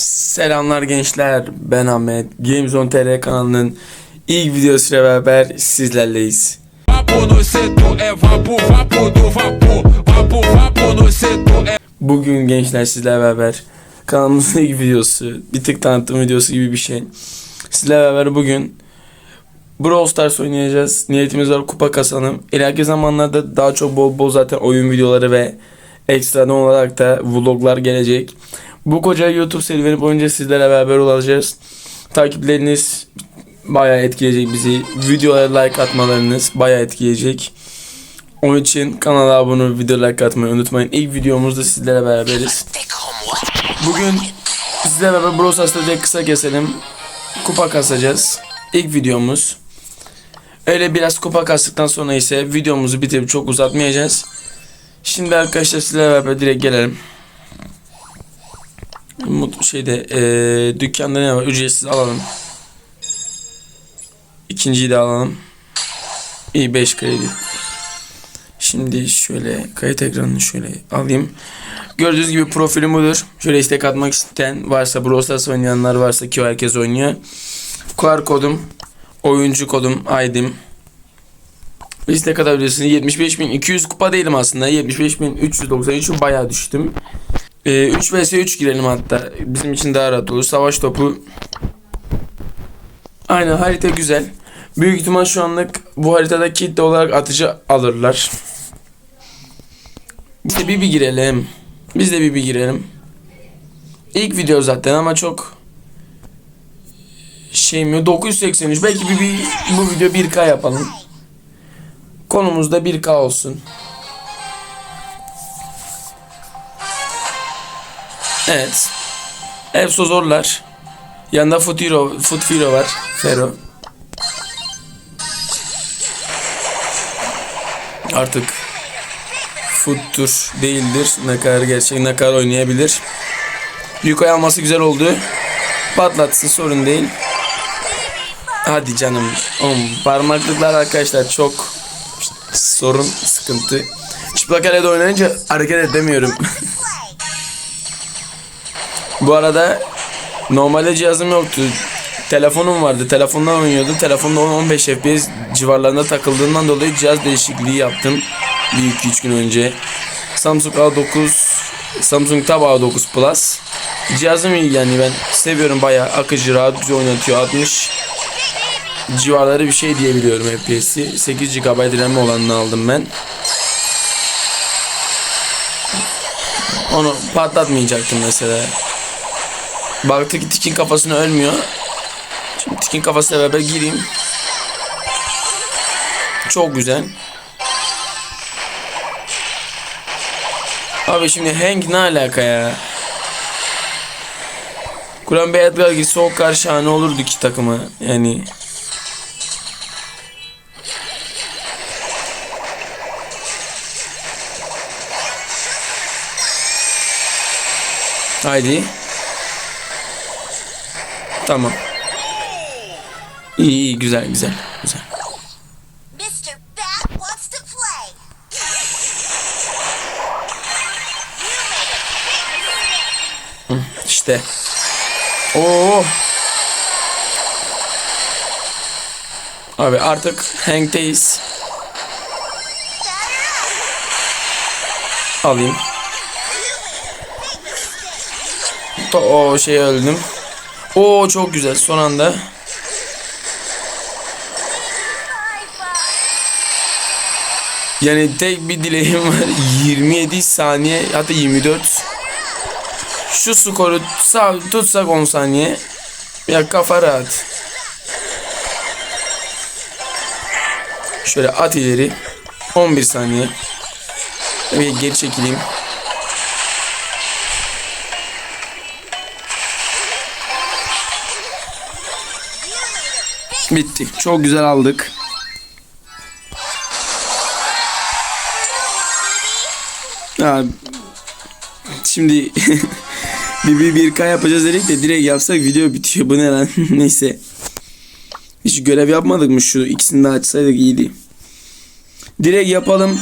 Selamlar gençler. Ben Ahmet. Gamezone TR kanalının ilk videosuyla beraber sizlerleyiz. Bugün gençler sizlerle beraber kanalımızın ilk videosu, bir tık tanıtım videosu gibi bir şey. Sizlerle beraber bugün Brawl Stars oynayacağız. Niyetimiz var kupa kasalım. İleriki zamanlarda daha çok bol bol zaten oyun videoları ve ekstradan olarak da vloglar gelecek. Bu koca YouTube serüveni boyunca sizlerle beraber olacağız. Takipleriniz bayağı etkileyecek bizi. Videolara like atmalarınız bayağı etkileyecek. Onun için kanala abone olup video like atmayı unutmayın. İlk videomuzda sizlerle beraberiz. Bugün sizlerle beraber Brawl Stars'ta kısa keselim. Kupa kasacağız. İlk videomuz. Öyle biraz kupa kastıktan sonra ise videomuzu bitirip çok uzatmayacağız. Şimdi arkadaşlar sizlerle beraber direkt gelelim. Şeyde eee dükkanda ne var? Ücretsiz alalım. İkinciyi de alalım. İyi 5 kredi. Şimdi şöyle kayıt ekranını şöyle alayım. Gördüğünüz gibi profilim budur. Şöyle istek atmak isteyen varsa Brawl Stars oynayanlar varsa ki herkes oynuyor. QR kodum, oyuncu kodum, ID'm. İstek atabilirsiniz. 75.200 kupa değilim aslında. 75.393'ü bayağı düştüm. Ee, 3 vs 3 girelim hatta. Bizim için daha rahat olur. Savaş topu. Aynen harita güzel. Büyük ihtimal şu anlık bu haritada kitle olarak atıcı alırlar. Biz de bir bir girelim. Biz de bir bir girelim. İlk video zaten ama çok şey mi 983 belki bir, bir bu video 1K yapalım. Konumuz da 1K olsun. Evet. Efso zorlar. Yanında Futiro, Futfiro var. Fero. Artık Futtur değildir. Ne kadar gerçek ne kadar oynayabilir. Yuko'yu alması güzel oldu. Patlatsın sorun değil. Hadi canım. Oğlum, parmaklıklar arkadaşlar çok sorun sıkıntı. Çıplak kalede oynayınca hareket edemiyorum. Bu arada normalde cihazım yoktu. Telefonum vardı. Telefondan oynuyordum. Telefonda 15 FPS civarlarında takıldığından dolayı cihaz değişikliği yaptım. Bir 2-3 gün önce. Samsung A9 Samsung Tab A9 Plus. Cihazım iyi yani ben seviyorum bayağı akıcı rahat oynatıyor 60 civarları bir şey diyebiliyorum FPS'i. 8 GB RAM olanını aldım ben. Onu patlatmayacaktım mesela. Baktı ki Tikin kafasına ölmüyor. Şimdi Tikin kafasıyla beraber gireyim. Çok güzel. Abi şimdi Hank ne alaka ya? Kur'an Bey Edgar girse o kadar şahane olurdu ki takıma. Yani Haydi. Tamam. İyi iyi güzel güzel güzel. İşte. Oo. Abi artık Hank'teyiz. Alayım. O şey öldüm. Oo çok güzel son anda. Yani tek bir dileğim var. 27 saniye hatta 24 şu skoru tutsak 10 saniye. Ya kafa rahat. Şöyle at ileri. 11 saniye. Ve geri çekileyim. Bitti. Çok güzel aldık. Ya şimdi bir bir bir K yapacağız dedik de direkt yapsak video bitiyor. Bu ne lan? Neyse. Hiç görev yapmadık mı şu ikisini de açsaydık iyiydi. Direkt yapalım.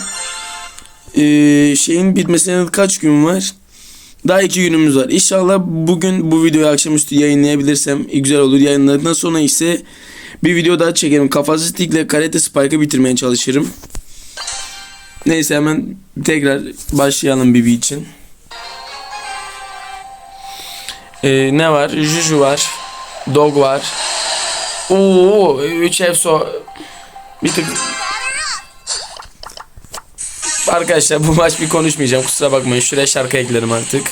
Ee, şeyin bitmesine kaç gün var? Daha iki günümüz var. İnşallah bugün bu videoyu akşamüstü yayınlayabilirsem güzel olur. Yayınladıktan sonra ise bir video daha çekerim. Kafası stickle karate spike'ı bitirmeye çalışırım. Neyse hemen tekrar başlayalım Bibi için. Ee, ne var? Juju var. Dog var. Oo, 3 EFSO. Bir tık Arkadaşlar bu maç bir konuşmayacağım kusura bakmayın şuraya şarkı eklerim artık.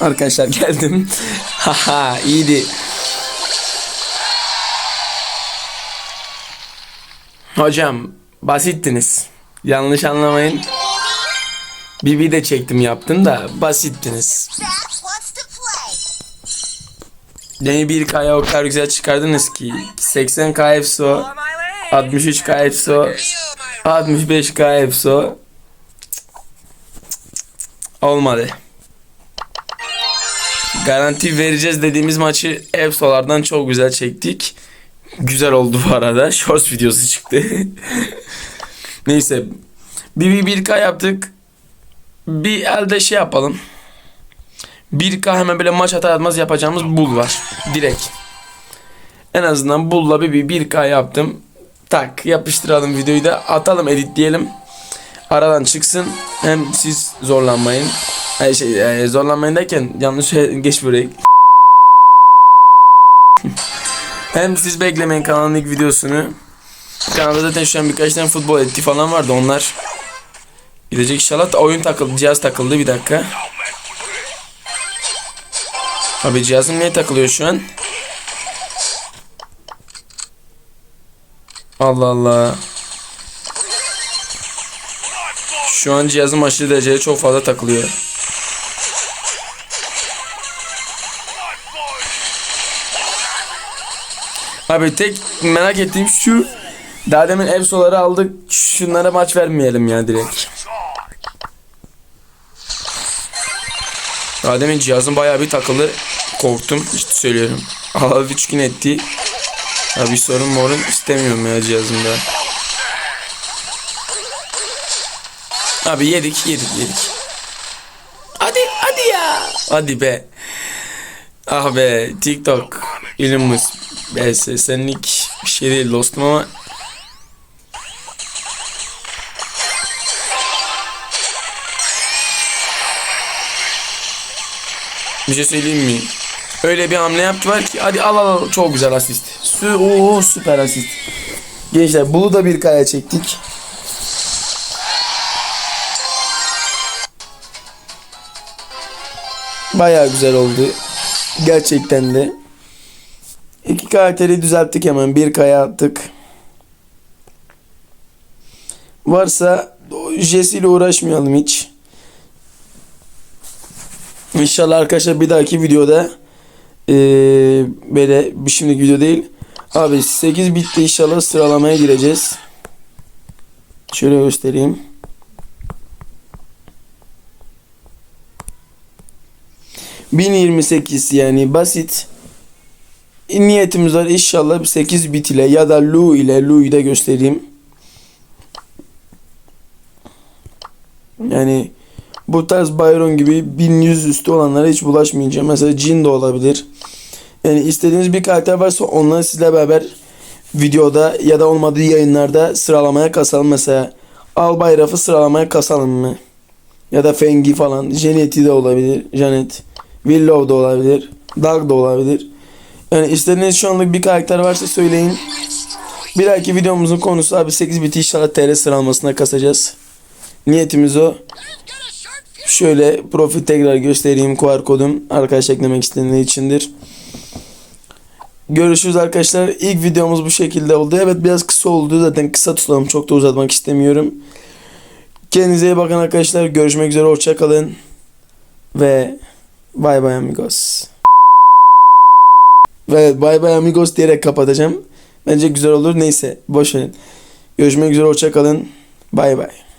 Arkadaşlar geldim. Haha iyiydi. Hocam basittiniz. Yanlış anlamayın. Bibi de çektim yaptım da basittiniz. Beni bir K'ya o kadar güzel çıkardınız ki 80 K EFSO 63 K EFSO 65 K EFSO Olmadı. Garanti vereceğiz dediğimiz maçı EFSO'lardan çok güzel çektik. Güzel oldu bu arada. Shorts videosu çıktı. Neyse. Bir 1K yaptık. Bir elde şey yapalım. 1K hemen böyle maç atar atmaz yapacağımız bull var. Direkt. En azından bull'la bir, bir 1K yaptım. Tak yapıştıralım videoyu da atalım editleyelim. Aradan çıksın. Hem siz zorlanmayın. Ay şey e, zorlanmayın derken yanlış şey, geç burayı. Hem siz beklemeyin kanalın ilk videosunu. Kanalda zaten şu an birkaç tane futbol etti falan vardı onlar. Gidecek inşallah oyun takıldı cihaz takıldı bir dakika. Abi cihazım niye takılıyor şu an? Allah Allah. Şu an cihazım aşırı derecede çok fazla takılıyor. Abi tek merak ettiğim şu. Daha demin EFSO'ları aldık. Şunlara maç vermeyelim ya direkt. Daha demin cihazım bayağı bir takılı. Korktum. İşte söylüyorum. Allah 3 gün etti. Ya bir sorun morun istemiyorum ya cihazımda. Abi yedik yedik yedik. Hadi hadi ya. Hadi be. Ah be TikTok. Elon Musk. Be senlik bir şey değil dostum ama Bir şey söyleyeyim mi? Öyle bir hamle yaptılar ki hadi al al al çok güzel asist. Sü Oo, süper asist. Gençler bunu da bir kaya çektik. Bayağı güzel oldu. Gerçekten de. İki karakteri düzelttik hemen. Bir kaya attık. Varsa Jesse ile uğraşmayalım hiç. İnşallah arkadaşlar bir dahaki videoda eee böyle bir şimdiki video değil. Abi 8 bitti inşallah sıralamaya gireceğiz. Şöyle göstereyim. ...1028 yani basit. Niyetimiz var inşallah 8 bit ile ya da Lu ile Lu'yu da göstereyim. Yani bu tarz Byron gibi 1100 üstü olanlara hiç bulaşmayacağım. Mesela Jin de olabilir. Yani istediğiniz bir karakter varsa onları sizle beraber videoda ya da olmadığı yayınlarda sıralamaya kasalım. Mesela Al Bayraf'ı sıralamaya kasalım mı? Ya da Fengi falan. Janet'i de olabilir. Janet. Willow da olabilir. Doug da olabilir. Yani istediğiniz şu anlık bir karakter varsa söyleyin. Bir dahaki videomuzun konusu abi 8 biti inşallah TR sıralamasına kasacağız. Niyetimiz o. Şöyle profil tekrar göstereyim QR kodum. Arkadaş eklemek isteyenler içindir. Görüşürüz arkadaşlar. İlk videomuz bu şekilde oldu. Evet biraz kısa oldu. Zaten kısa tutalım. Çok da uzatmak istemiyorum. Kendinize iyi bakın arkadaşlar. Görüşmek üzere. Hoşçakalın. Ve bay bay amigos. Ve bay bay amigos diyerek kapatacağım. Bence güzel olur. Neyse boş verin. Görüşmek üzere hoşça kalın. Bay bay.